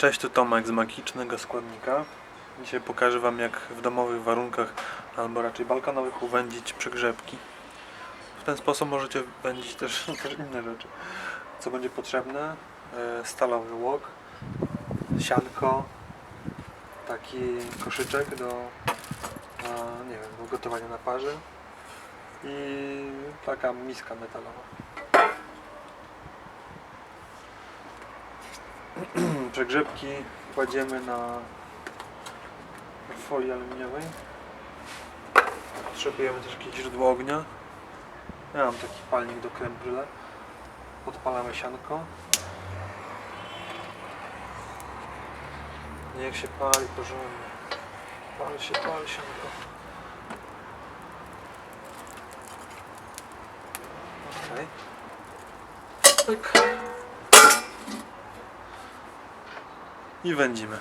Cześć, tu Tomek z Magicznego Składnika. Dzisiaj pokażę Wam jak w domowych warunkach, albo raczej balkonowych uwędzić przygrzebki. W ten sposób możecie wędzić też, też inne rzeczy. Co będzie potrzebne? E, Stalowy łok, sianko, taki koszyczek do, nie wiem, do gotowania na parze i taka miska metalowa. Przegrzebki kładziemy na folii aluminiowej. Potrzebujemy też jakieś źródło ognia. Ja mam taki palnik do creme brulee. Podpalamy sianko. Niech się pali porządnie. Pali się, pali sianko. Okej. 一分钱吗？